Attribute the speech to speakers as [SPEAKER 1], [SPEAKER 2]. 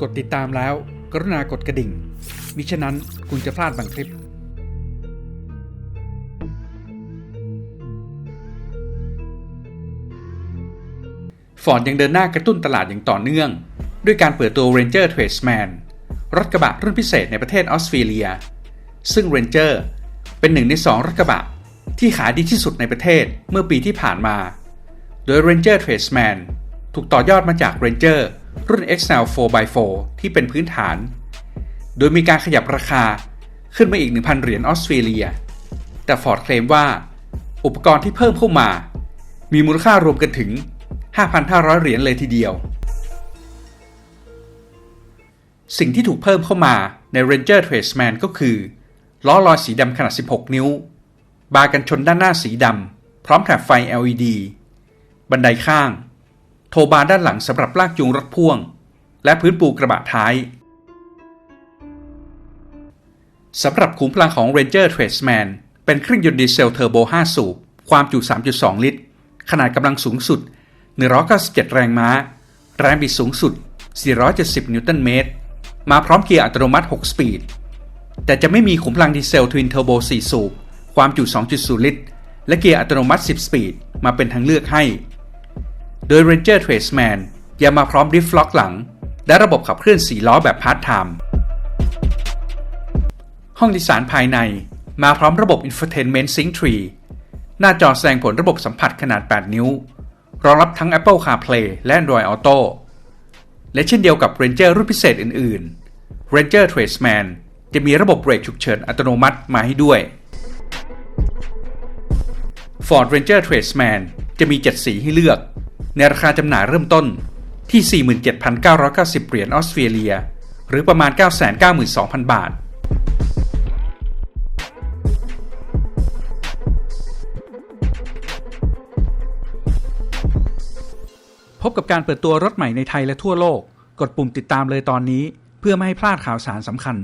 [SPEAKER 1] กดติดตามแล้ว กรุณากดกระดิ่ง มิฉะนั้นคุณจะพลาดบางคลิป ฟอร์ดยังเดินหน้ากระตุ้นตลาดอย่างต่อเนื่อง ด้วยการเปิดตัว Ranger Tradesman รถกระบะรุ่นพิเศษในประเทศออสเตรเลีย ซึ่ง Ranger เป็นหนึ่งในสองรถกระบะ ที่ขายดีที่สุดในประเทศเมื่อปีที่ผ่านมา โดย Ranger Tradesman ถูกต่อยอดมาจาก Ranger รุ่น Xcell 4x4 ที่เป็นพื้นฐาน โดยมีการขยับราคาขึ้นมาอีก 1,000 เหรียญออสเตรเลีย แต่ Ford เคลมว่า อุปกรณ์ที่เพิ่มเข้ามา มีมูลค่ารวมกันถึง 5,500 เหรียญเลยทีเดียว สิ่งที่ถูกเพิ่มเข้ามาใน Ranger Tradesman ก็คือ ล้อลอยสีดำขนาด 16 นิ้ว บาร์กันชนด้านหน้าสีดำพร้อมแถบไฟ LED บันไดข้าง โทบาร์ด้านหลังสำหรับลากจูงรถพ่วง และพื้นปูกระบะท้ายสำหรับขุมพลังของ Ranger Tradesman เป็นเครื่องยนต์ดีเซลเทอร์โบ 5 สูบ ความจุ 3.2 ลิตร ขนาดกำลังสูงสุด 197 แรงม้า แรงบิดสูงสุด 470 นิวตันเมตร มาพร้อมเกียร์อัตโนมัติ 6 สปีด แต่จะไม่มีขุมพลังดีเซลทวินเทอร์โบ 4 สูบ ความจุ 2.0 ลิตร และเกียร์อัตโนมัติ 10 สปีด มาเป็นทางเลือกให้ โดย Ranger Tradesman ยังมาพร้อมดิฟล็อกหลัง และระบบขับเคลื่อน4ล้อแบบพาร์ทไทม์ห้องโดยสารภายในมาพร้อมระบบ Infotainment Sync 3 หน้าจอแสดงผลระบบสัมผัสขนาด 8 นิ้ว รองรับทั้ง Apple CarPlay และ Android Auto และเช่นเดียวกับ Ranger รุ่นพิเศษอื่น ๆ Ranger Tradesman จะมีระบบเบรกฉุกเฉินอัตโนมัติมาให้ด้วย Ford Ranger Tradesman จะมี 7 สีให้เลือก ในราคาจำหน่ายเริ่มต้นที่ 47,990 เหรียญออสเตรเลีย หรือประมาณ 992,000 บาท พบกับการเปิดตัวรถใหม่ในไทยและทั่วโลก กดปุ่มติดตามเลยตอนนี้ เพื่อไม่ให้พลาดข่าวสารสำคัญ